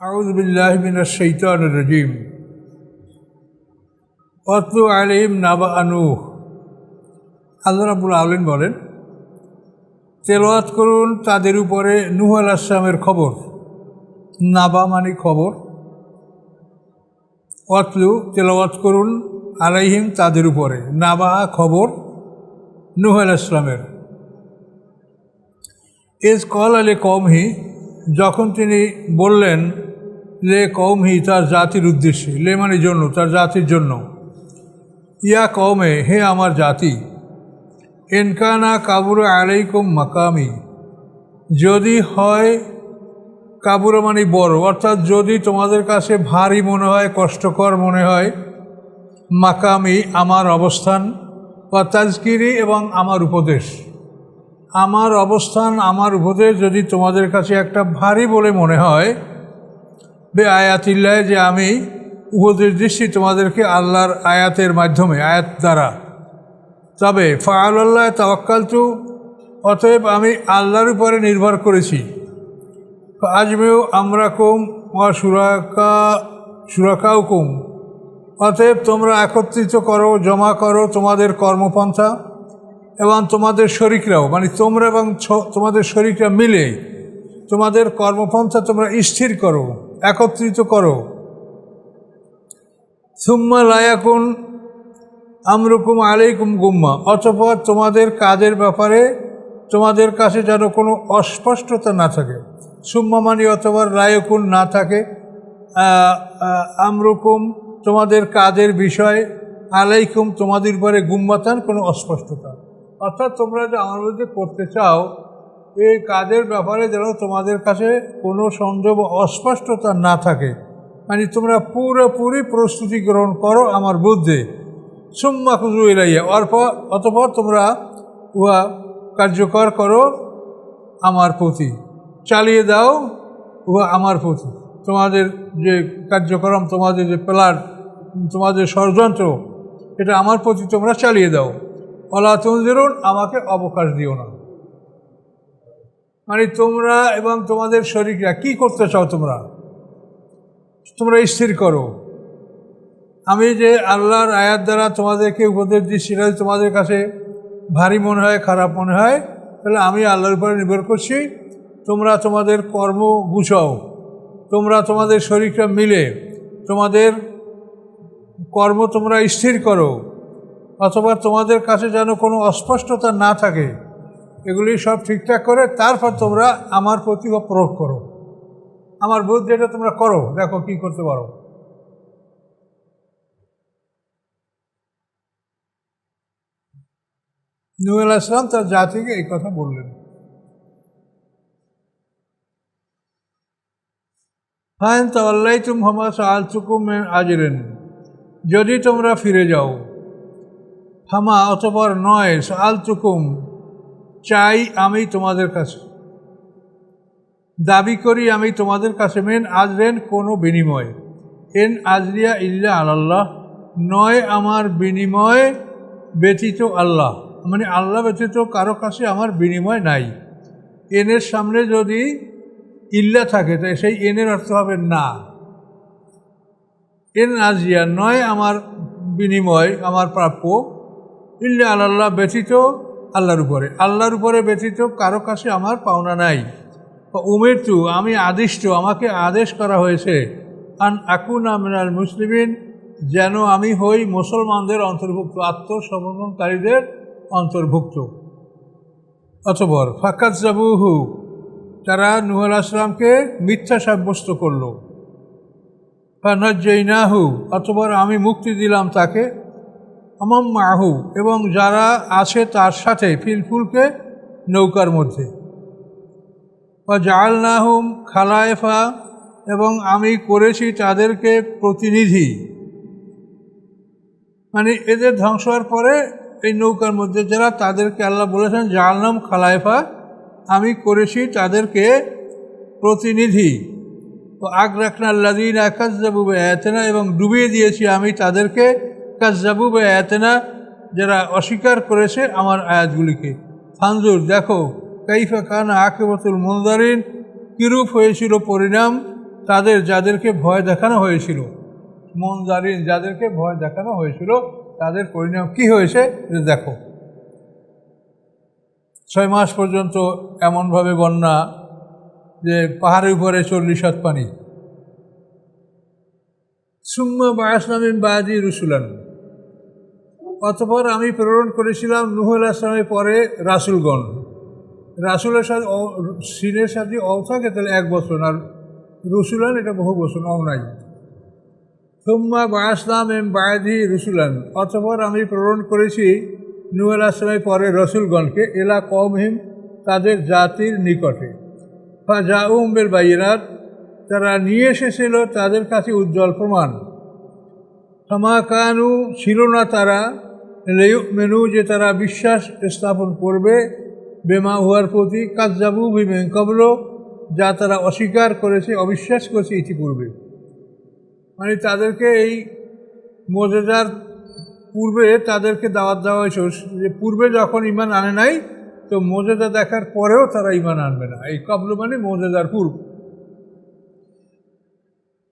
أعوذ بالله من الشيطان الرجيم অতলু আলিম নাবা আনু আল্লাহ রাবুল আলম বলেন তেলাওয়াত করুন তাদের উপরে নুহ আল আসলামের খবর নাবা মানে খবর অতলু তেলাওয়াত করুন আলাইহিম তাদের উপরে নাবা খবর নুহ আল আসলামের এজ কল আলে কমহি যখন তিনি বললেন লে কৌমহি তার জাতির উদ্দেশ্যে, লে মানে জন্য, তার জাতির জন্য। ইয়া কৌমে হে আমার জাতি, এনকানা কাবুরা আলাইকুম মাকামি। যদি হয় কাবুর মানে বড়, অর্থাৎ যদি তোমাদের কাছে ভারী মনে হয়, কষ্টকর মনে হয়, মাকামি আমার অবস্থান বা তাজকিরি এবং আমার উপদেশ। আমার অবস্থান, আমার উপদেশ যদি তোমাদের কাছে একটা ভারী বলে মনে হয় বে আয়াতিল্লায় যে আমি উপদেশ দিচ্ছি তোমাদেরকে আল্লাহর আয়াতের মাধ্যমে, আয়াত দ্বারা। তবে ফায়াল্লাহ তাওয়াক্কালতু, অতএব আমি আল্লাহর উপরে নির্ভর করেছি। আজমেও আমরা কুম ও সুরাকা সুরাকাও কুম অতএব তোমরা একত্রিত করো, জমা করো তোমাদের কর্মপন্থা এবং তোমাদের শরিকরাও মানে তোমরা এবং তোমাদের শরিকরা মিলে তোমাদের কর্মপন্থা তোমরা স্থির করো। একত্রিত করো। সুম্মা লায়াকুন আমরুকুম আলাইকুম গুম্মা। অতপর তোমাদের কাজের ব্যাপারে, তোমাদের কাছে যেন কোনো অস্পষ্টতা না থাকে। সুম্মা মানে অথবা লায়কুন না থাকে। আমরুকুম তোমাদের কাজের বিষয়, আলাইকুম তোমাদের উপরে গুম্মাতান কোনো অস্পষ্টতা। অর্থাৎ তোমরা যে আমার মধ্যে করতে চাও এই কাজের ব্যাপারে যেন তোমাদের কাছে কোনো সংযোগ অস্পষ্টতা না থাকে। মানে তোমরা পুরোপুরি প্রস্তুতি গ্রহণ করো আমার বুদ্ধে। সুম্মা খুজু এলাইয়া অল্প অতপর তোমরা উহা কার্যকর করো আমার প্রতি। চালিয়ে দাও উহা আমার প্রতি। তোমাদের যে কার্যক্রম, তোমাদের যে প্লান, তোমাদের ষড়যন্ত্র, এটা আমার প্রতি তোমরা চালিয়ে দাও। অলা তুমজিরুন আমাকে অবকাশ দিও না। মানে তোমরা এবং তোমাদের শরীররা কি করতে চাও তোমরা? তোমরা স্থির করো। আমি যে আল্লাহর আয়াত দ্বারা তোমাদেরকে উপদেশ দিই সেটা তোমাদের কাছে ভারী মনে হয়, খারাপ মনে হয়, তাহলে আমি আল্লাহর উপরে নির্ভর করছি। তোমরা তোমাদের কর্ম গুছাও। তোমরা তোমাদের শরীরটা মিলে। তোমাদের কর্ম তোমরা স্থির করো। অথবা তোমাদের কাছে যেন কোনো অস্পষ্টতা না থাকে। এগুলি সব ঠিকঠাক করে, তারপর তোমরা আমার প্রতি প্রয়োগ করো। আমার বুদ্ধি এটা তোমরা করো, দেখো কি করতে পারো। নুয়েল আসলাম তার জাতিকে এই কথা বললেন। ফাইন তাল্লাই তুম হামা সাল চুকুম আজরেন। যদি তোমরা ফিরে যাও, হামা অতপর নয় সাল চুকুম চাই আমি তোমাদের কাছে। দাবি করি আমি তোমাদের কাছে। মেন আজরেন কোনো বিনিময়। এন আজরিয়া ইল্লা আল্লাহ নয় আমার বিনিময় ব্যতীত আল্লাহ। মানে আল্লাহ ব্যতীত কারও কাছে আমার বিনিময় নাই। এনের সামনে যদি ইল্লা থাকে, তাই সেই এনের অর্থ হবে না। এন আজিয়া নয় আমার বিনিময়, আমার প্রাপ্য। ইল্লা আল্লাহ ব্যতীত আল্লাহর উপরে। আল্লাহর উপরে ব্যতীত কারও কাছে আমার পাওনা নাই। উমের তু আমি আদিষ্ট, আমাকে আদেশ করা হয়েছে, আন আকুনা মিনাল মুসলিমিন, যেন আমি হই মুসলমানদের অন্তর্ভুক্ত, আত্মসমর্পণকারীদের অন্তর্ভুক্ত। অতবর ফাকাত জাবুহু, তারা নুহুল আসলামকে মিথ্যা সাব্যস্ত করল। ফানাজ্জাইনাহু অতবর আমি মুক্তি দিলাম তাকে। আমাম মাহু এবং যারা আছে তার সাথে ফিলফুলকে নৌকার মধ্যে। জাল নাহুম খালায়েফা এবং আমি করেছি তাদেরকে প্রতিনিধি। মানে এদের ধ্বংস হওয়ার পরে এই নৌকার মধ্যে যারা তাদেরকে আল্লাহ বলেছেন জালনাম খালায়েফা, আমি করেছি তাদেরকে প্রতিনিধি। ও আগ রাখনা আল্লাদিন আকাজাবু এতেনা এবং ডুবিয়ে দিয়েছি আমি তাদেরকে কাজাবু বা এতেনা যারা অস্বীকার করেছে আমার আয়াতগুলিকে। ফানজুর, দেখো, কাইফা খান আকেবতুল মুন্দারিন কিরূপ হয়েছিল পরিণাম? তাদের, যাদেরকে ভয় দেখানো হয়েছিল। মনজারিন, যাদেরকে ভয় দেখানো হয়েছিল, তাদের পরিণাম কি হয়েছে? দেখো। ছয় মাস পর্যন্ত এমনভাবে বন্যা যে পাহাড়ের উপরে চল্লিশ হাত পানি। সুম্মা বায়াসলামিন বায়াদি রুসুলান। অতপর আমি প্রেরণ করেছিলাম নুহুল আসলামের পরে রাসুলগণ। রাসুলের সাথে সিনের সাথে অ থাকে তাহলে এক বছর, আর রসুলান এটা বহু বছর অ নাই সুম্মা বায়াসলাম এম বায়াদি রসুলান। অতপর আমি প্রেরণ করেছি নুহুল আসলামের পরে রসুলগণকে এলা কমহিম তাদের জাতির নিকটে। বা যা উম্বের বাইরাত তারা নিয়ে এসেছিল তাদের কাছে উজ্জ্বল প্রমাণ। সমাকানু ছিল না তারা মেনু যে তারা বিশ্বাস স্থাপন করবে, বেমা হুয়ার প্রতি কাজাবু বিমেন কবল, যা তারা অস্বীকার করেছে, অবিশ্বাস করেছে ইতিপূর্বে। মানে তাদেরকে এই মজেদার পূর্বে তাদেরকে দাওয়াত দেওয়া হয়েছে, যে পূর্বে যখন ইমান আনে নাই, তো মজেদা দেখার পরেও তারা ইমান আনবে না। এই কবল মানে মজেদার পূর্ব।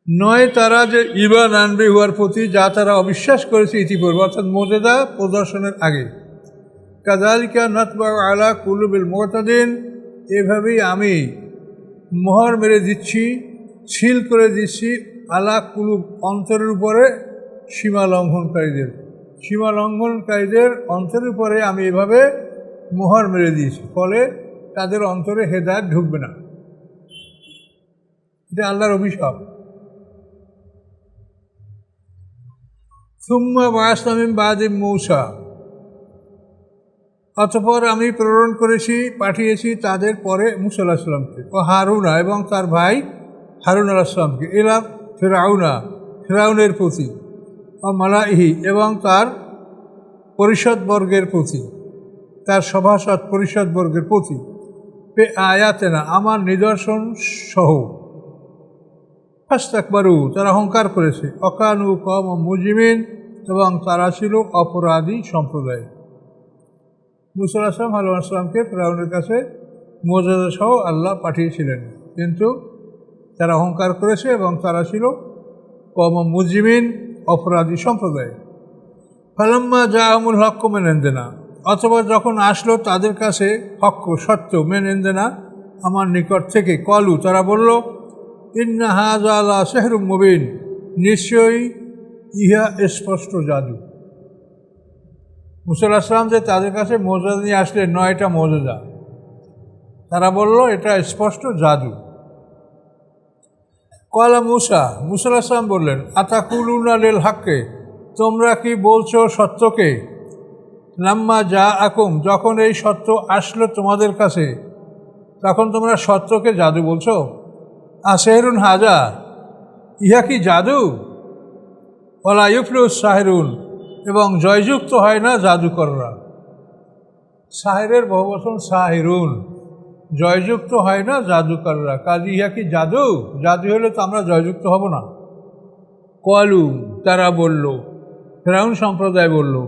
নয় তারা যে ইমান আনবে উহার প্রতি, যা তারা অবিশ্বাস করেছে ইতিপূর্বে, অর্থাৎ মর্যাদা প্রদর্শনের আগে। কাজালিকা নতবা আলা কুলুবিল মোতাদিন, এভাবেই আমি মোহর মেরে দিচ্ছি, ছিল করে দিচ্ছি আলা কুলুব অন্তরের উপরে সীমা লঙ্ঘনকারীদের। সীমা লঙ্ঘনকারীদের অন্তরের উপরে আমি এভাবে মোহর মেরে দিয়েছি, ফলে তাদের অন্তরে হেদায়ত ঢুকবে না। এটা আল্লাহর অভিশাপ। সুম্মা বায়াসলামিম বাদিম মৌসা। অতপর আমি প্রেরণ করেছি, পাঠিয়েছি তাদের পরে মুসা আলাহিসামকে ও হারুনা এবং তার ভাই হারুন আলাহিসামকে এলা ফেরাউনা, ফেরাউনের প্রতি ও মালাইহি এবং তার পরিষদবর্গের প্রতি তার সভাসদ পরিষদবর্গের প্রতি পে আয়াতে না আমার নিদর্শন সহ। ফাস্তাকবারু, তারা অহংকার করেছে। অকানু কম মুজিমিন এবং তারা ছিল অপরাধী সম্প্রদায়। মুসুল আসলাম আলু আসলামকে ফেরাউনের কাছে মর্যাদা সহ আল্লাহ পাঠিয়েছিলেন। কিন্তু তারা অহংকার করেছে এবং তারা ছিল কম মুজিমিন অপরাধী সম্প্রদায়। ফালাম্মা আমুল হক্ক মেনেন না, অথবা যখন আসলো তাদের কাছে হক্ক সত্য মেনেন না, আমার নিকট থেকে কলু, তারা বলল, ইন্না হাজা আলা শেহরুম মুবিন। নিশ্চয়ই ইহা স্পষ্ট জাদু। মুসল আসলাম যে তাদের কাছে মর্যাদা নিয়ে আসলে নয়টা মর্যাদা তারা বলল, এটা স্পষ্ট জাদু। কলা মুসা মুসল আসলাম বললেন, আতাকুলুনা লেল হাক্কে, তোমরা কি বলছো সত্যকে? লাম্মা যা আকুম যখন এই সত্য আসলো তোমাদের কাছে, তখন তোমরা সত্যকে জাদু বলছো? আসেহরুন হাজা, ইহা কি জাদু? ওলা ইউফলুস সাহেরুন, এবং জয়যুক্ত হয় না জাদুকররা। সাহেরের বহুবচন সাহেরুন, জয়যুক্ত হয় না জাদুকররা। কাজী ইহা কি জাদু? জাদু হলে তো আমরা জয়যুক্ত হব না। কলু, তারা বলল, ফেরাউন সম্প্রদায় বলল,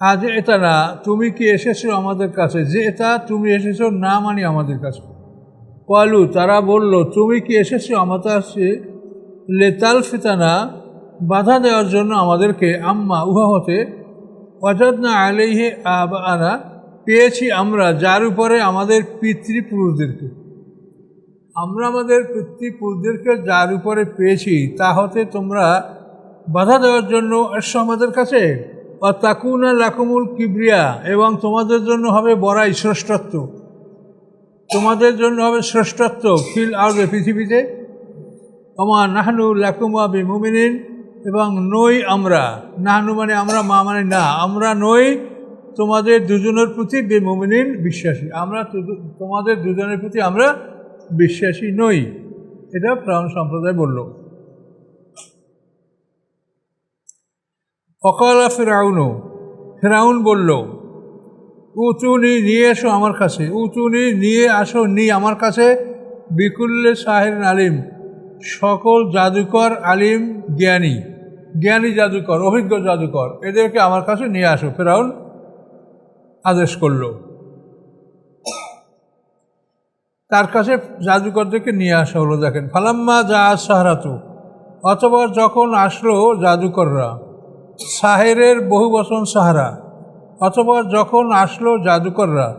আজ এটা না, তুমি কি এসেছ আমাদের কাছে? যে এটা, তুমি এসেছ না মানি আমাদের কাছে। কলু, তারা বলল, তুমি কি এসেছ আমাদের কাছে? লেতাল ফিতানা বাধা দেওয়ার জন্য আমাদেরকে আম্মা উহা হতে অজাদ না আলেহে আনা পেয়েছি আমরা, যার উপরে আমাদের পিতৃপুরুষদেরকে। আমরা আমাদের পিতৃপুরুষদেরকে যার উপরে পেয়েছি তা হতে তোমরা বাধা দেওয়ার জন্য এসো আমাদের কাছে? তাকুনা লাকুমুল কিবরিয়া এবং তোমাদের জন্য হবে বড়াই শ্রেষ্ঠত্ব। তোমাদের জন্য হবে শ্রেষ্ঠত্ব ফিল আউটে পৃথিবীতে। অমা নাহনু লাকুমা বিমুমিনিন এবং নই আমরা। নাহনু মানে আমরা, মা মানে না। আমরা নই তোমাদের দুজনের প্রতি বেমুমিনিন বিশ্বাসী। আমরা তোমাদের দুজনের প্রতি আমরা বিশ্বাসী নই। এটা প্রাণ সম্প্রদায় বলল। অকালা ফেরাউনও ফেরাউন বলল উঁচুনি নিয়ে এসো আমার কাছে। উঁচুনি নিয়ে আসো নি আমার কাছে। বিকুল্লে সাহের আলিম সকল জাদুকর আলিম, জ্ঞানী জ্ঞানী জাদুকর, অভিজ্ঞ জাদুকর, এদেরকে আমার কাছে নিয়ে আসো। ফেরাউন আদেশ করল। তার কাছে জাদুকরদেরকে নিয়ে আসা হলো, দেখেন। ফালাম্মা যা সাহারাতু, অথবা যখন আসলো জাদুকররা, সাহেরের বহু বচন সাহারা, অথবা যখন আসলো জাদুকররা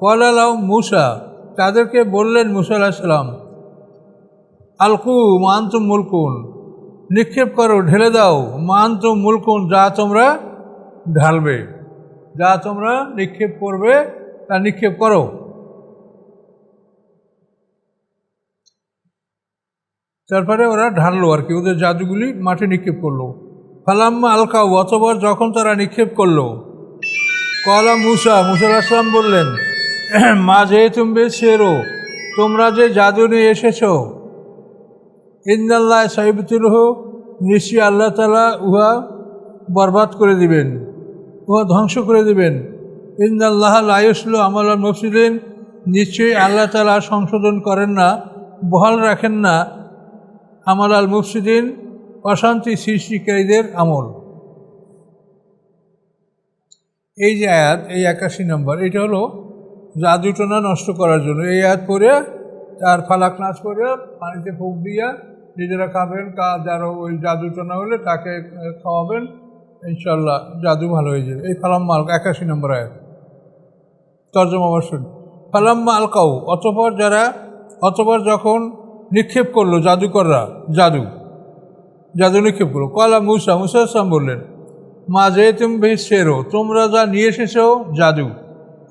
কলালাও মুসা, তাদেরকে বললেন মুসা আলাহিসাল্লাম আলকু মান্তুম মুলকুন। নিক্ষেপ করো, ঢেলে দাও। মান্তুম মুলকুন, যা তোমরা ঢালবে। যা তোমরা নিক্ষেপ করবে, তা নিক্ষেপ করো। তারপরে ওরা ঢাললো আর কি, ওদের জাদুগুলি মাঠে নিক্ষেপ করল। ফালাম্মা আলকাউ অতবার যখন তারা নিক্ষেপ করল, কলা মুসা মুসা আসলাম বললেন, মা যে তুমি শেরো তোমরা যে জাদু নিয়ে এসেছ ইন্দাল্লাহ সাহিবতুল হো নিশ্চয়ই আল্লাহ তালা উহা বরবাদ করে দিবেন, উহা ধ্বংস করে দিবেন। ইন্দাল্লাহ লায়ুসলু আমল মফসিদিন, নিশ্চয়ই আল্লাহ তালা সংশোধন করেন না, বহাল রাখেন না আমাল আল মুফসিদিন, অশান্তি সৃষ্টিকারীদের আমল। এই যে আয়াত, এই একাশি নম্বর, এটা হলো জাদুটনা নষ্ট করার জন্য। এই আয়াত পরে তার ফালাক নাচ করে, পানিতে ফুক দিয়া নিজেরা খাবেন কা যারা ওই জাদুটনা হলে তাকে খাওয়াবেন, ইনশাল্লাহ জাদু ভালো হয়ে যাবে। এই ফালাম্মা আল, একাশি নম্বর আয়াত। তর্জমা বসুন ফালাম্মা আলকাউ, অতপর যারা, অতপর যখন নিক্ষেপ করল জাদুকররা, জাদু জাদু নিক্ষেপ করল। কলা মুসা মুসা আসলাম বললেন, মা যে তুমি শেরো তোমরা যা নিয়ে এসেছ জাদু।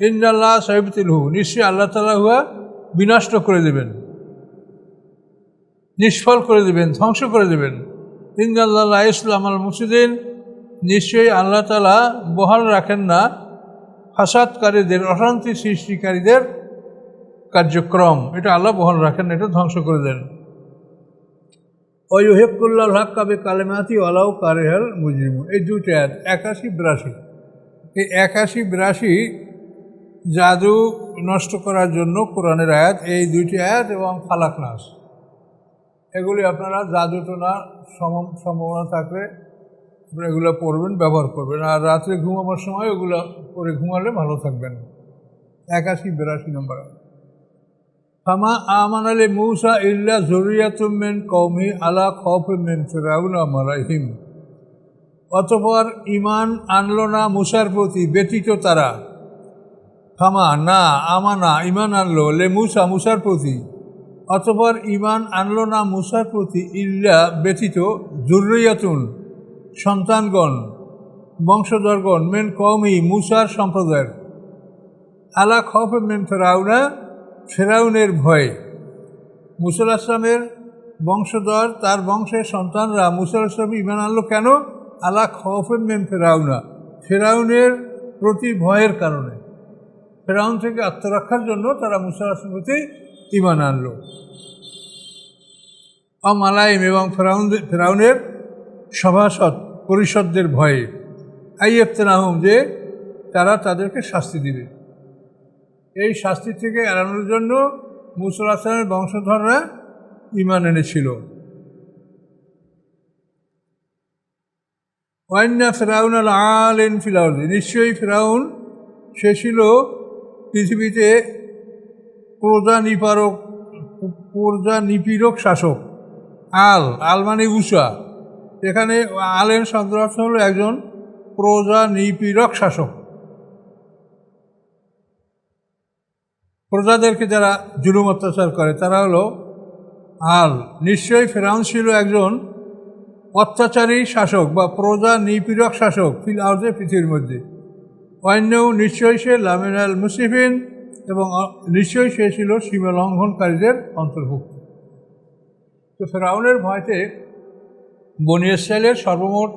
ইন্দাল্লাহ সাহেবতুল হু নিশ্চয়ই আল্লাহ তালা হুয়া বিনষ্ট করে দেবেন। নিষ্ফল করে দেবেন, ধ্বংস করে দেবেন। ইন্দাল্লাহ ইসলাম আল মুসিদিন নিশ্চয়ই আল্লাহ তালা বহাল রাখেন না ফাসাদকারীদের, অশান্তি সৃষ্টিকারীদের কার্যক্রম। এটা আল্লাহ বহাল রাখেন না, এটা ধ্বংস করে দেন। ওই হেফকুল্লাহ হাক্কাবে কালেমাতি আলাউ কারেহাল মুজরিম এই দুইটা আয়াত, একাশি বিরাশি। এই একাশি বিরাশি জাদু নষ্ট করার জন্য কোরআনের আয়াত, এই দুইটি আয়াত এবং ফালাক নাস। এগুলি আপনারা জাদু টোনা সম- সম্ভাবনা থাকলে এগুলো পড়বেন ব্যবহার করবেন। আর রাত্রে ঘুমাবার সময় ওগুলো পরে ঘুমালে ভালো থাকবেন। একাশি, বিরাশি নম্বর। ফামা আমান আলী মৌসা ইল্লা জরিয়াতুমেন কৌমি আলা খফ মেন ফেরাউনা মালাহিম অতপর ইমান আনলো না মুসার প্রতি, ব্যতীত তারা। ফামা না, আমানা ইমান আনলো, লে মুসা মুসার প্রতি। অতপর ইমান আনলো না মুসার প্রতি ইল্লা ব্যতীত জুরিয়াতুন সন্তানগণ, বংশধরগণ, মেন কৌমি মুসার সম্প্রদায়ের। আলা খফ মেন ফেরাউনা, ফেরাউনের ভয়ে। মুসল আসলামের বংশধর, তার বংশের সন্তানরা মুসল আসলাম ইমান আনলো কেন? আলা খফের মেম ফেরাউনা, ফেরাউনের প্রতি ভয়ের কারণে। ফেরাউন থেকে আত্মরক্ষার জন্য তারা মুসল আসলামের প্রতি ইমান আনলো। অমালাইম এবং ফেরাউন ফেরাউনের সভাসদ পরিষদদের ভয়ে আইয়েফতেনাহম যে তারা তাদেরকে শাস্তি দিবে। এই শাস্তি থেকে এড়ানোর জন্য মুসল আসলামের বংশধররা ইমান এনেছিল। ওয়াইন্না ফেরাউন আল আলেন ফিরাউন নিশ্চয়ই ফেরাউন সে ছিল পৃথিবীতে প্রজা নিপারক প্রজা নিপীড়ক শাসক। আল আল মানে উষা। এখানে শব্দ অর্থ হলো একজন প্রজা নিপীড়ক শাসক। প্রজাদেরকে যারা জুলুম অত্যাচার করে, তারা হলো আল। নিশ্চয়ই ফেরাউন ছিল একজন অত্যাচারী শাসক বা প্রজা নিপীড়ক শাসক ফিল আউটে পৃথিবীর মধ্যে। অন্য নিশ্চয়ই সে লামিনাল মুসিফিন এবং নিশ্চয়ই সে ছিল সীমা লঙ্ঘনকারীদের অন্তর্ভুক্ত। তো ফেরাউনের ভয়তে বনি ইসরায়েলের সর্বমোট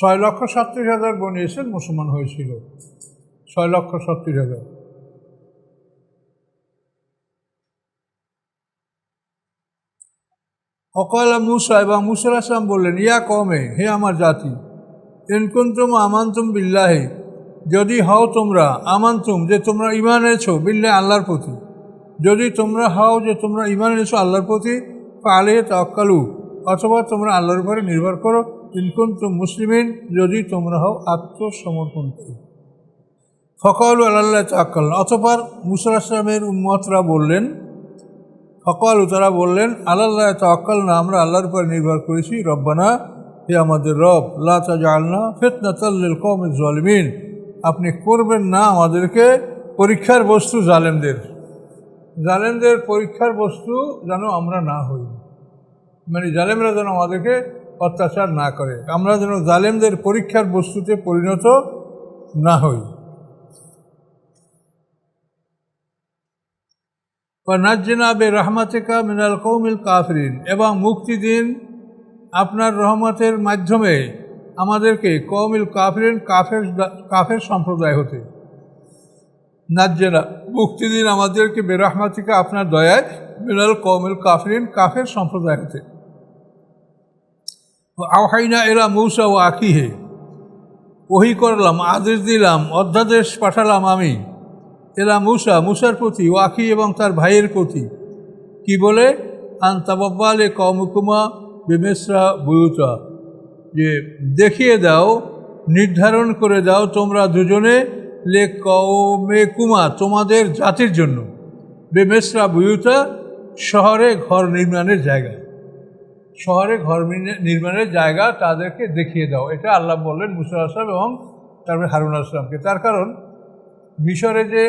ছয় লক্ষ সাতত্রিশ হাজার বনি মুসলমান হয়েছিল। ছয় লক্ষ সত্তর হাজার। অকাল মুসা এবং মুসা আসলাম বললেন, ইয়া কমে হে আমার জাতি এনকুন্তুম আমান্তুম বিল্লাহে যদি হও তোমরা আমান্তুম যে তোমরা ইমান এনেছো বিল্লে আল্লাহর প্রতি। যদি তোমরা হও যে তোমরা ইমান এনেছো আল্লাহর প্রতি আলে তাক্কালু অথবা তোমরা আল্লাহর উপরে নির্ভর করো ইনকুন্তুম মুসলিমিন, যদি তোমরা হও আত্মসমর্পণ করো। ফকল আল্লাহ তাক্কাল অতপর মুসা আসলামের উম্মতরা বললেন, ফকল তারা বললেন আল্লাহ তাক্কাল না আমরা আল্লাহর উপর নির্ভর করেছি, রব্বানা, হে আমাদের রব, লা তাজআলনা ফিতনাতাল লিল কওমিজ জালিমিন। আপনি করবেন না আমাদেরকে পরীক্ষার বস্তু জালেমদের। জালেমদের পরীক্ষার বস্তু যেন আমরা না হই। মানে জালেমরা যেন আমাদেরকে অত্যাচার না করে। আমরা যেন জালেমদের পরীক্ষার বস্তুতে পরিণত না হই। বা নাজ্জিনা বে রহমাতিকা মিনাল কৌমিল কাফরিন। এবং মুক্তি দিন আপনার রহমতের মাধ্যমে আমাদেরকে কমিল কাফরিন, কাফের কাফের সম্প্রদায় হতে। নাজ্জেনা মুক্তি দিন আমাদেরকে বেরহমাতিকা আপনার দয়ায় মিনাল কৌমিল কাফরিন, কাফের সম্প্রদায় হতে। আওহাইনা এরা মৌসা ও আকিহে ওহি করলাম, আদেশ দিলাম, অধ্যাদেশ পাঠালাম আমি। এলা মুসা, মুসার প্রতি ওয়াকি এবং তার ভাইয়ের প্রতি। কি বলে? আন্তাবাব্বালে কমকুমা বিমেসরা বুয়ুতা। যে দেখিয়ে দাও, নির্ধারণ করে দাও তোমরা দুজনে লে কমে কুমা, তোমাদের জাতির জন্য। বেমেসরা বুয়ুতা, শহরে ঘর নির্মাণের জায়গা। শহরে ঘর নির্মাণের জায়গা তাদেরকে দেখিয়ে দাও। এটা আল্লাহ বললেন মুসা আসলাম এবং তারপরে হারুন আসলামকে তার কারণ, মিশরে যে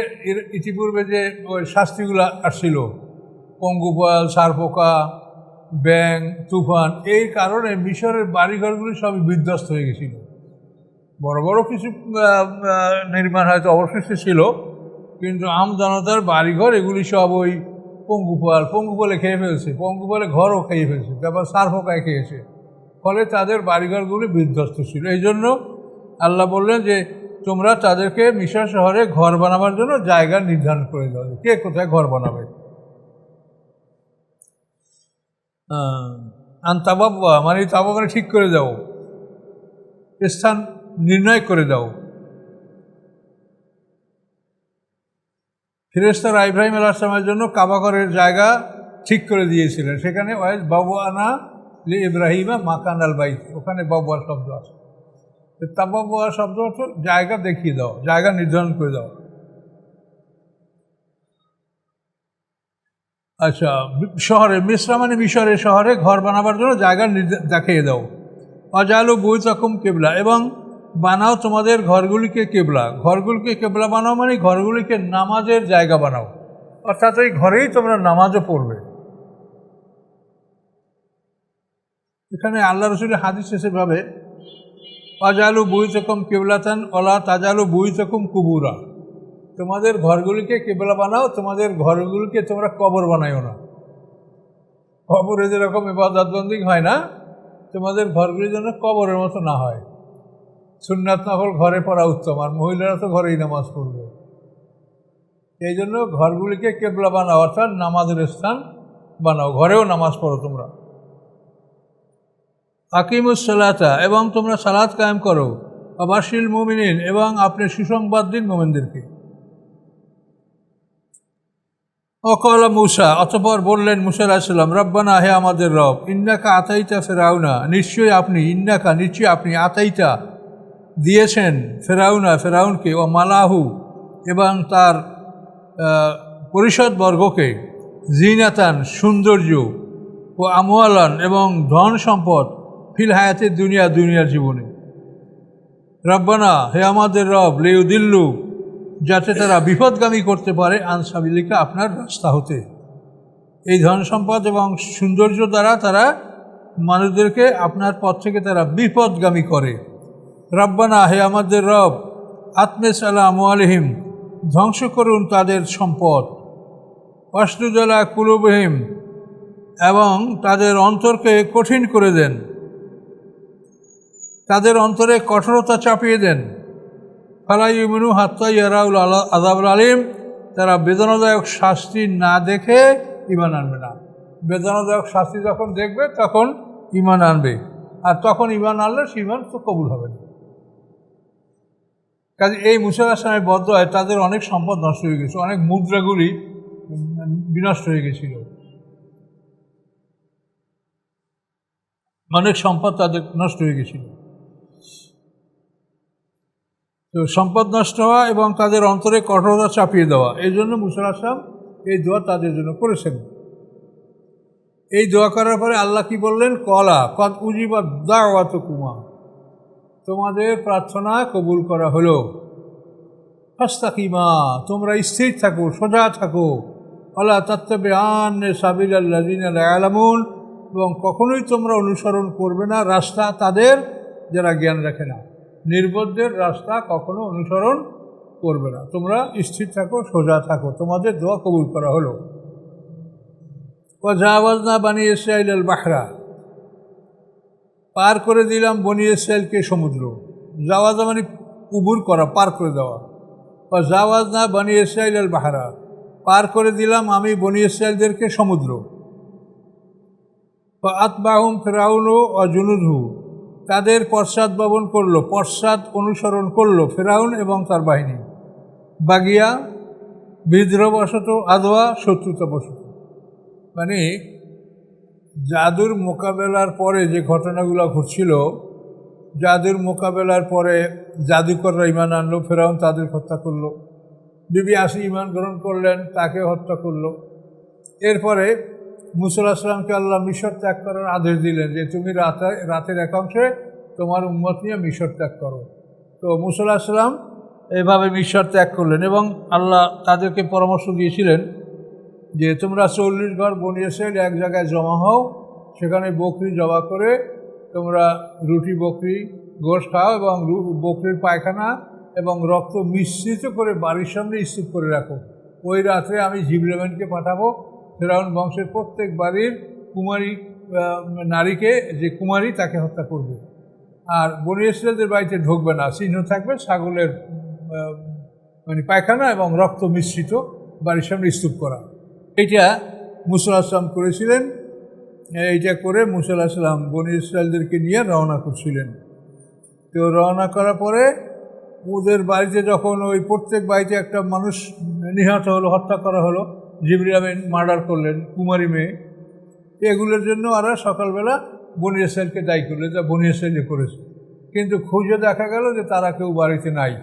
ইতিপূর্বে যে শাস্তিগুলো আসছিল পঙ্গুপাল সারপোকা ব্যাং তুফান, এই কারণে মিশরের বাড়িঘরগুলি সবই বিধ্বস্ত হয়ে গেছিল। বড় বড় কিছু নির্মাণ হয়তো অবশিষ্ট ছিল, কিন্তু আম জনতার বাড়িঘর, এগুলি সব ওই পঙ্গুপাল পঙ্গুপালে খেয়ে ফেলছে পঙ্গুপালে ঘরও খেয়ে ফেলছে, তারপর সারপোকায় খেয়েছে। ফলে তাদের বাড়িঘরগুলি বিধ্বস্ত ছিল। এই জন্য আল্লাহ বললেন যে, তোমরা তাদেরকে মিশর শহরে ঘর বানাবার জন্য জায়গা নির্ধারণ করে দাও কে কোথায় ঘর বানাবে। আন তাবাব্বা মানে তাবাবানে ঠিক করে দাও। স্থান নির্ণয় করে দাও। ফিরেস্তারা ইব্রাহিম আল আসলামের জন্য কাবাঘরের জায়গা ঠিক করে দিয়েছিলেন। সেখানে ওয়াইজ বাবু আনা লি ইব্রাহিমা মাকান আল বাইত, ওখানে বাবুয়ার শব্দ আছে। তাবাবুয়া শব্দ জায়গা দেখিয়ে দাও, জায়গা নির্ধারণ করে দাও। আচ্ছা শহরে মিশ্রা মানে মিশরে শহরে ঘর বানাবার জন্য জায়গা দেখিয়ে দাও। অজালু তকম কেবলা এবং বানাও তোমাদের ঘরগুলিকে কেবলা। ঘরগুলিকে কেবলা বানাও মানে ঘরগুলিকে নামাজের জায়গা বানাও। অর্থাৎ ওই ঘরেই তোমরা নামাজও পড়বে। এখানে আল্লাহ রসুলের হাদিস এসেভাবে, অজালু বুই তকম কেবলাতান অলা তাজালু তকম কুবুরা। তোমাদের ঘরগুলিকে কেবলা বানাও, তোমাদের ঘরগুলিকে তোমরা কবর বানাইও না। কবরে যেরকম ইবাদতবন্দি হয় না, তোমাদের ঘরগুলি যেন কবরের মতো না হয়। সুন্নাত নকল ঘরে পড়া উত্তম, আর মহিলারা তো ঘরেই নামাজ পড়বে। এই জন্য ঘরগুলিকে কেবলা বানাও, অর্থাৎ নামাজের স্থান বানাও, ঘরেও নামাজ পড়ো তোমরা। আকিমুস সালাতা, এবং তোমরা সালাদ কায়েম করো। আবাসিল মুমিনিন, এবং আপনি সুসংবাদ দিন মোমেনদেরকে। অকল মুসা, অতপর বললেন মুসা রব্বানা, হে আমাদের রব, ইন্নাকা আতাইতা ফেরাউনা। নিশ্চয়ই আপনি, ইন্নাকা, নিশ্চয়ই আপনি আতাইতা দিয়েছেন ফেরাউনা, ফেরাউনকে, ও মালাহু এবং তার পরিষদবর্গকে জিনাতান, সৌন্দর্য ও আমওয়ালান এবং ধন সম্পদ ফিল হায়াতের দুনিয়া, দুনিয়ার জীবনে। রব্বানা, হে আমাদের রব, লেউদিল্লু যাতে তারা বিপদগামী করতে পারে আনসাবিলিকা আপনার রাস্তা হতে। এই ধন সম্পদ এবং সৌন্দর্য দ্বারা তারা মানুষদেরকে আপনার পথ থেকে তারা বিপদগামী করে। রব্বানা, হে আমাদের রব আত্মে সালাম আলহিম ধ্বংস করুন তাদের সম্পদ। অষ্টজলা কুলুবহিম, এবং তাদের অন্তরকে কঠিন করে দেন। তাদের অন্তরে কঠোরতা চাপিয়ে দেন। ফালাইমিনু হাত্তা ইয়ারাউল আলা আজাবুল আলিম। তারা বেদনাদায়ক শাস্তি না দেখে ইমান আনবে না। বেদনাদায়ক শাস্তি যখন দেখবে, তখন ইমান আনবে। আর তখন ইমান আনলে সে ইমান তো কবুল হবে না। কাজে এই মুসার আসলামের বদ্ধ হয় তাদের অনেক সম্পদ নষ্ট হয়ে গেছে, অনেক মুদ্রাগুলি বিনষ্ট হয়ে গেছিল। অনেক সম্পদ তাদের নষ্ট হয়ে গেছিল। তো সম্পদ নষ্ট হওয়া এবং তাদের অন্তরে কঠোরতা চাপিয়ে দেওয়া, এই জন্য মুসল আসলাম এই দোয়া তাদের জন্য করেছেন। এই দোয়া করার পরে আল্লাহ কি বললেন? কলা কত উজিবা দাওয়াত কুমা তোমাদের প্রার্থনা কবুল করা হলো। ফাস্তাকিমা, তোমরা স্থির থাকো, সোজা থাকো। আল্লাহ তত্ত্বে আন সাবিল আল্লাদিন আলামুন এবং কখনোই তোমরা অনুসরণ করবে না, রাস্তা তাদের যারা জ্ঞান রাখে না। নির্বোধদের রাস্তা কখনো অনুসরণ করবে না। তোমরা স্থির থাকো, সোজা থাকো। তোমাদের দোয়া কবুল করা হলো। ও জাহাবাজ না বানিয়ে ইসরাইল আল বাহরা। পার করে দিলাম বনি ইসরায়েলকে সমুদ্র। জাওয়াজা মানে উবুর করা, পার করে দেওয়া। বা জাওয়াজ না বনি ইসরায়েল আল বাহারা। পার করে দিলাম আমি বনি ইসরায়েলদেরকে সমুদ্র। আতবাহুম ফেরাউন ও জুনুধু তাদের পশ্চাৎ ভবন করল, পশ্চাৎ অনুসরণ করল ফেরাউন এবং তার বাহিনী। বাগিয়া, বিদ্রোহবশত, আদোয়া, শত্রুতাবশত। মানে জাদুর মোকাবেলার পরে যে ঘটনাগুলো ঘটছিল, জাদুর মোকাবেলার পরে জাদুকররা ইমান আনলো, ফেরাউন তাদের হত্যা করল। বিবি আসি ইমান গ্রহণ করলেন, তাকে হত্যা করল। এরপরে মুসুল আসলামকে আল্লাহ মিশর ত্যাগ করার আদেশ দিলেন যে, তুমি রাতে, রাতের একাংশে তোমার উম্মত নিয়ে মিশর ত্যাগ করো। তো মুসুল আসলাম এভাবে মিশর ত্যাগ করলেন এবং আল্লাহ তাদেরকে পরামর্শ দিয়েছিলেন যে, তোমরা চল্লিশ ঘর বনিয়েছে এক জায়গায় জমা হও, সেখানে বকরি জমা করে তোমরা রুটি, বকরি, গোশ খাও এবং বকরির পায়খানা এবং রক্ত মিশ্রিত করে বাড়ির সামনে স্তূপ করে রাখো। ওই রাত্রে আমি জিবলেমেনকে পাঠাবো ফেরাউন বংশের প্রত্যেক বাড়ির কুমারী নারীকে, যে কুমারী তাকে হত্যা করবে। আর বনিয়েসরাদের বাড়িতে ঢুকবে না। চিহ্ন থাকবে ছাগলের মানে পায়খানা এবং রক্ত মিশ্রিত বাড়ির সামনে স্তূপ করা। এটা মুসল আসলাম করেছিলেন। এইটা করে মুসল আসলাম বনি ইসরায়েলদেরকে নিয়ে রওনা করছিলেন। তো রওনা করার পরে ওদের বাড়িতে যখন ওই প্রত্যেক বাড়িতে একটা মানুষ নিহত হলো, হত্যা করা হলো জিবরিয়ামেন মার্ডার করলেন, কুমারী মেয়ে। এগুলোর জন্য ওরা সকালবেলা বনি ইসরায়েলকে দায়ী করলে, যা বনি ইসরায়েলে করেছে। কিন্তু খুঁজে দেখা গেল যে তারা কেউ বাড়িতে নাই।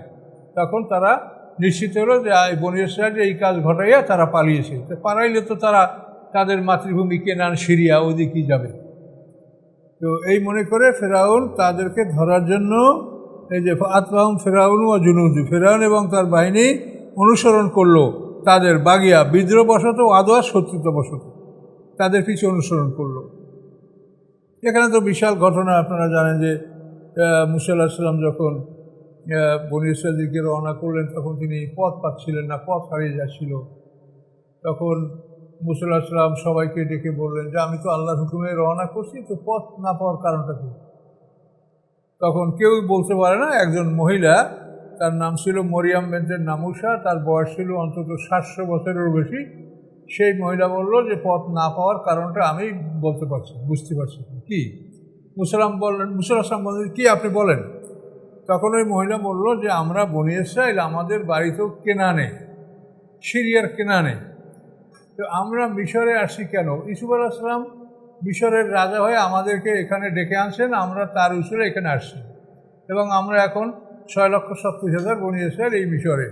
তখন তারা নিশ্চিত হলো যে বনি ইসরায়েল এই কাজ ঘটাইয়া তারা পালিয়েছে। তো পালাইলে তো তারা তাদের মাতৃভূমি কেনান, সিরিয়া, ওদিকেই যাবে। তো এই মনে করে ফেরাউন তাদেরকে ধরার জন্য এই যে আতবাহম ফেরাউন ও জুনুদু, ফেরাউন এবং তার বাহিনী অনুসরণ করল। তাদের বাগিয়া বিদ্রোহবশত আদোয়া শত্রুতাবশত তাদের পিছু অনুসরণ করল। এখানে তো বিশাল ঘটনা, আপনারা জানেন যে মুসাল্লাহ সাল্লাম যখন বনি রওনা করলেন, তখন তিনি পথ পাচ্ছিলেন না, পথ হারিয়ে যাচ্ছিল। তখন মুসাল্লাহ সাল্লাম সবাইকে ডেকে বললেন যে, আমি তো আল্লাহর হুকুমে রওনা করছি, তো পথ না পাওয়ার কারণটা কি? তখন কেউ বলতে পারে না, একজন মহিলা তার নাম ছিল মরিয়াম বেন্টের নামুসা তার বয়স ছিল অন্তত সাতশো বছরেরও বেশি। সেই মহিলা বলল যে, পথ না পাওয়ার কারণটা আমি বলতে পারছি বুঝতে পারছি কি? মুসলাম বললেন, মুসালাম বললেন, কি আপনি বলেন? তখন ওই মহিলা বলল যে, আমরা বনি ইসরায়েল আমাদের বাড়িতেও কেনা নেই, সিরিয়ার কেনা নেই। তো আমরা মিশরে আসি কেন? ইসুফ আলাহিসাম মিশরের রাজা হয়ে আমাদেরকে এখানে ডেকে আনছেন, আমরা তার উসুরে এখানে আসছি। এবং আমরা এখন ছয় লক্ষ সত্তর হাজার বনি ইসরায়েল এই মিশরে।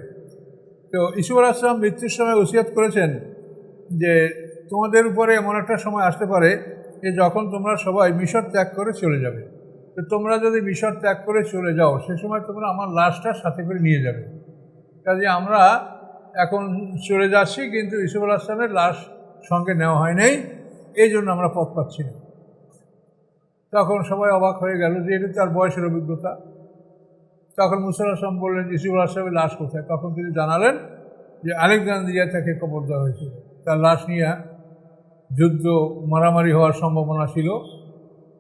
তো ইসুফ আলাহিসাম মৃত্যুর সময় ওসিয়াত করেছেন যে, তোমাদের উপরে এমন একটা সময় আসতে পারে যে, যখন তোমরা সবাই মিশর ত্যাগ করে চলে যাবে। তো তোমরা যদি মিশর ত্যাগ করে চলে যাও, সে সময় তোমরা আমার লাশটা সাথে করে নিয়ে যাবে। কাজে আমরা এখন চলে যাচ্ছি, কিন্তু ইসুফ আসলামের লাশ সঙ্গে নেওয়া হয় নাই। এই জন্য আমরা পথ পাচ্ছি না। তখন সবাই অবাক হয়ে গেল যে, এটা তার বয়সের অভিজ্ঞতা। তখন মুসাল আসলাম বললেন ইসুফ আসলামের লাশ কোথায়? তখন তিনি জানালেন যে, আলেকজান্দ্রিয়া থেকে কবর দেওয়া হয়েছিল। তার লাশ নিয়ে যুদ্ধ মারামারি হওয়ার সম্ভাবনা ছিল।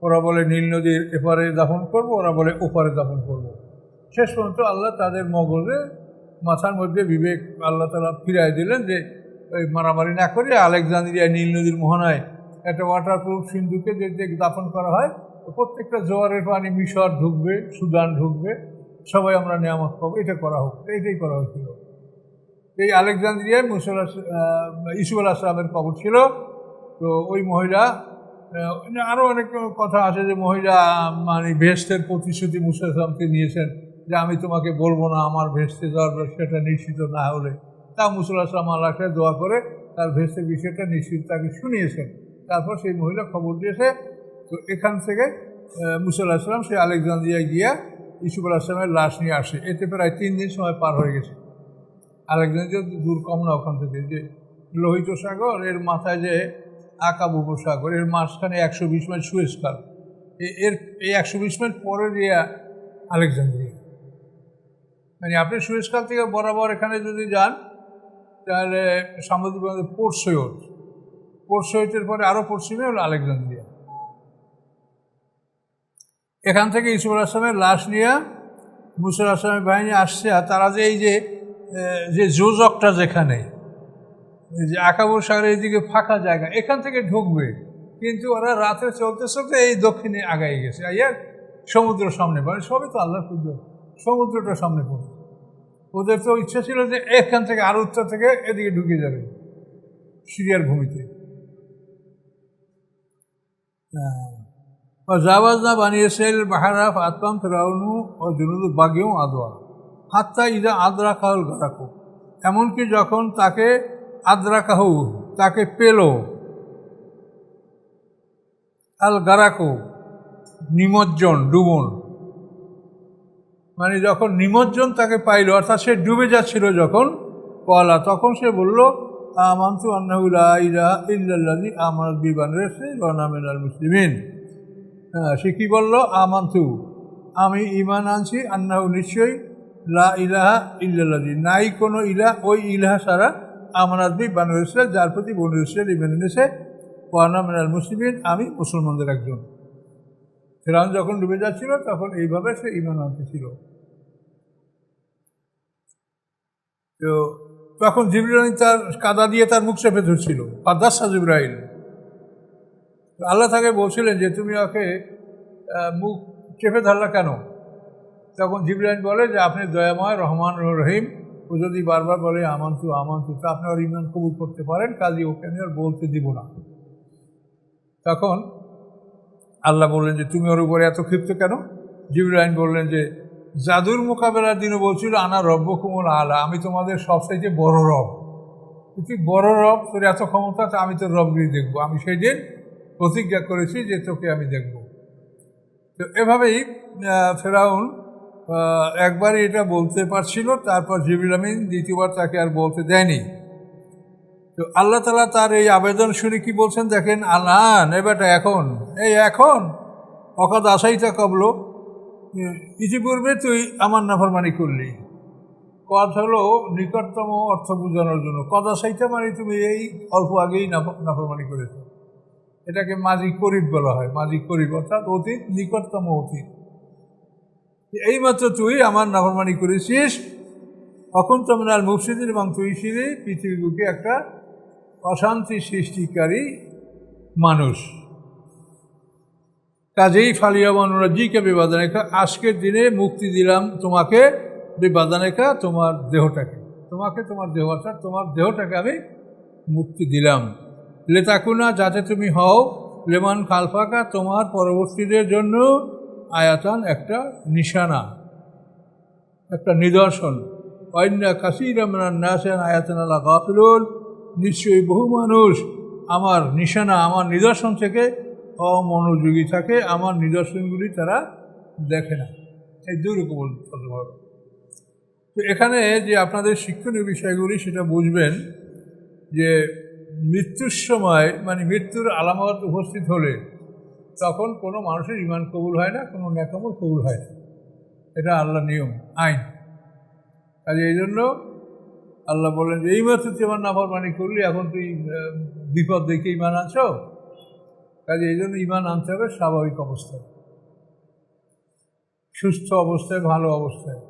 ওরা বলে, নীল নদীর এপারে দাফন করব, ওরা বলে, ওপারে দাফন করব। শেষ পর্যন্ত আল্লাহ তাদের মগজে, মাথার মধ্যে বিবেক আল্লাহ তালা ফিরাই দিলেন যে, ওই মারামারি না করে আলেকজান্দ্রিয়া নীল নদীর মোহনায় একটা ওয়াটারপ্রুফ সিন্ধুকে যে দাফন করা হয় প্রত্যেকটা জোয়ারের পানি মিশর ঢুকবে, সুদান ঢুকবে সবাই আমরা নিয়ামত পাবো, এটা করা হোক এটাই করা হয়েছিল। এই আলেকজান্দ্রিয়ায় মুসল ইসুফ আল আসলামের কবর ছিল। তো ওই মহিলা আরও অনেক কথা আছে যে মহিলা মানে বেহেস্তের প্রতিশ্রুতি মুসা আসলামকে নিয়েছেন যে আমি তোমাকে বলব না আমার ভেস্তে যাওয়ার সেটা নিশ্চিত না হলে। তা মুসল্লাহ সাল্লাম আল্লাহকে দোয়া করে তার ভেস্তের বিষয়টা নিশ্চিত তাকে শুনিয়েছেন। তারপর সেই মহিলা খবর দিয়েছে। তো এখান থেকে মুসল্লাহ আসলাম সেই আলেকজান্দ্রিয়ায় গিয়া ইসুফ আলাহিসামের লাশ নিয়ে আসে। এতে প্রায় তিন দিন সময় পার হয়ে গেছে। আলেকজান্দ্রিয়া দূর কম না ওখান থেকে, যে লোহিত সাগর, এর মাথায় যে আকাব উপসাগর এর মাঝখানে একশো বিশ মাইল খাল এর, এই একশো বিশ মাইল পরে দিয়া আলেকজান্দ্রিয়া। মানে আপনি সুয়েজ খাল থেকে বরাবর এখানে যদি যান, তাহলে সামুদ্রিক পোর্ট সৈয়দ। পোর্ট সৈয়দের পরে আরও পশ্চিমে হলো আলেকজান্দ্রিয়া। এখান থেকে ইসুফুল আসলামের লাশ নিয়ে মুসুল আসলামের বাহিনী আসছে আর তারা যে এই যে যে যোজকটা যেখানে যে আকাবর সাগরের এইদিকে ফাঁকা জায়গা, এখান থেকে ঢুকবে। কিন্তু ওরা রাতে চলতে চলতে এই দক্ষিণে আগাই গেছে। আইয়ার সমুদ্র সামনে পড়ে সবই তো আল্লাহ পুজো সমুদ্রটা সামনে পড়ে ওদের তো ইচ্ছা ছিল যে এখান থেকে আর উত্তর থেকে এদিকে ঢুকে যাবে, সিরিয়ার ভূমিতে। জাওয়াজনা বানিয়েছিল বাহারাফ আতমাম ফেরাউনু ও জুনুদ বাগেও আদোয়া হাত্তা ইদা আদ্রা কাহুল গারাকু এমনকি যখন তাকে আদ্রা কাহু তাকে পেল আল গারাকু নিমজ্জন, ডুবন। মানে যখন নিমজ্জন তাকে পাইল, অর্থাৎ সে ডুবে যাচ্ছিল যখন কলা তখন সে বলল, আমান্তু আন্নাহুল্লাহ ইলাহা ইল্লাল্লাযী আমানত বিবান রয়েছে রনামিনাল মুসলিমিন। সে কী বলল? আমান্তু। আমি ইমান আনছি, আন্নাহু নিশ্চয়ই লা ইলাহা ইল্লাল্লাযী নাই কোনো ইলাহ, ওই ইলাহা ছাড়া আমানত আদমি বানু ইসরায়েল, যার প্রতি বনু ইসরায়েল ইমান এনেছে। ওয়ানামিনাল মুসলিমিন, আমি মুসলমানদের একজন। ফেরাউন যখন ডুবে যাচ্ছিল, তখন এইভাবে সে ইমান আনতেছিল। তো তখন জিব্রাইল তার কাদা দিয়ে তার মুখ চেপে ধরছিল। পাদাসা জিব্রাইল। তো আল্লাহ তাকে বলছিলেন যে, তুমি ওকে মুখ চেপে ধরলা কেন? তখন জিব্রাইল বলে যে, আপনি দয়াময় রহমান রহিম। ও যদি বারবার বলে, আমান্তু আমান্তু তা আপনি ওর ইমান কবুল করতে পারেন, কাজে ওকে আমি আর বলতে দিব না। তখন আল্লাহ বললেন যে, তুমি ওর উপরে এত ক্ষিপ্ত কেন? জিবরাইন বললেন যে, জাদুর মোকাবেলার দিনও বলছিল, আনা রব্য কুমল আলা আমি তোমাদের সবচাইতে বড় রব। তুই বড় রব, তোর এত ক্ষমতা, তা আমি তোর রবগিরি দেখব। আমি সেই দিন প্রতিজ্ঞা করেছি যে তোকে আমি দেখব। তো এভাবেই ফেরাউন একবারই এটা বলতে পারছিল, তারপর জিবরিল আমিন দ্বিতীয়বার তাকে আর বলতে দেয়নি। তো আল্লাহ তালা তার এই আবেদন শুনে কি বলছেন দেখেন আলান এ বেটা, এখন, এই এখন অকাদ আশাইটা কবলো, ইতিপূর্বে তুই আমার নাফরমানি করলি। কদ হলো নিকটতম অর্থ বোঝানোর জন্য। কদ আশাইটা মানে তুমি এই অল্প আগেই নাফ- নাফরমানি করেছ। এটাকে মাঝি করিব বলা হয়, মাঝি করিব, অর্থাৎ অতীত, নিকটতম অতীত। এইমাত্র তুই আমার নাফরমানি করেছিস। তখন তোমরা মুফসিদিন এবং তুই ছিলি পৃথিবীর বুকে একটা অশান্তি সৃষ্টিকারী মানুষ। কাজেই ফালিয়া মনোরাজিকে বিবাদানেখা আজকের দিনে মুক্তি দিলাম তোমাকে বিবাদানেখা তোমার দেহটাকে। তোমাকে তোমার দেহ, অর্থাৎ তোমার দেহটাকে আমি মুক্তি দিলাম। লেতাকুনা, যাতে তুমি হও লেমান খালফাকা, তোমার পরবর্তীদের জন্য আয়াতান একটা নিশানা, একটা নিদর্শন। অন্যা কাসির আমরা নাসেন আয়াতান আল্লাহ গাফিলুল নিশ্চয়ই বহু মানুষ আমার নিশানা, আমার নিদর্শন থেকে অমনোযোগী থাকে, আমার নিদর্শনগুলি তারা দেখে না। এই দুই রকম তো এখানে যে আপনাদের শিক্ষণীয় বিষয়গুলি, সেটা বুঝবেন যে মৃত্যুর সময় মানে মৃত্যুর আলামত উপস্থিত হলে তখন কোনো মানুষের ইমান কবুল হয় না, কোনো ন্যাকামল কবুল হয় না। এটা আল্লাহ নিয়ম, আইন। কাজে এই জন্য আল্লাহ বলেন যে, এইমাত্র তুই আমার নাফরমানি করলি, এখন তুই বিপদ দেখে ইমান আনছ? কাজে এই জন্য ইমান আনতে হবে স্বাভাবিক অবস্থায়। সুস্থ অবস্থায়, ভালো অবস্থায়।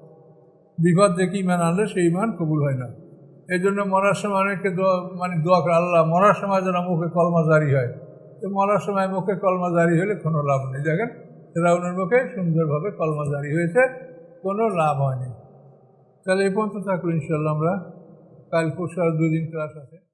বিপদ দেখে ইমান আনলে সেই ইমান কবুল হয় না। এই জন্য মরার সময় অনেকে দোয়া মানে দোয়া করে, আল্লাহ, মরার সময় যেন মুখে কলমা জারি হয়। তো মরার সময় মুখে কলমা জারি হলে কোনো লাভ নেই। দেখেন রাউনের মুখে সুন্দরভাবে কলমা জারি হয়েছে, কোনো লাভ হয়নি। তাহলে এই পর্যন্ত থাকল ইনশাল্লাহ আমরা। কাল পরশু আর দুদিন ক্লাস আছে।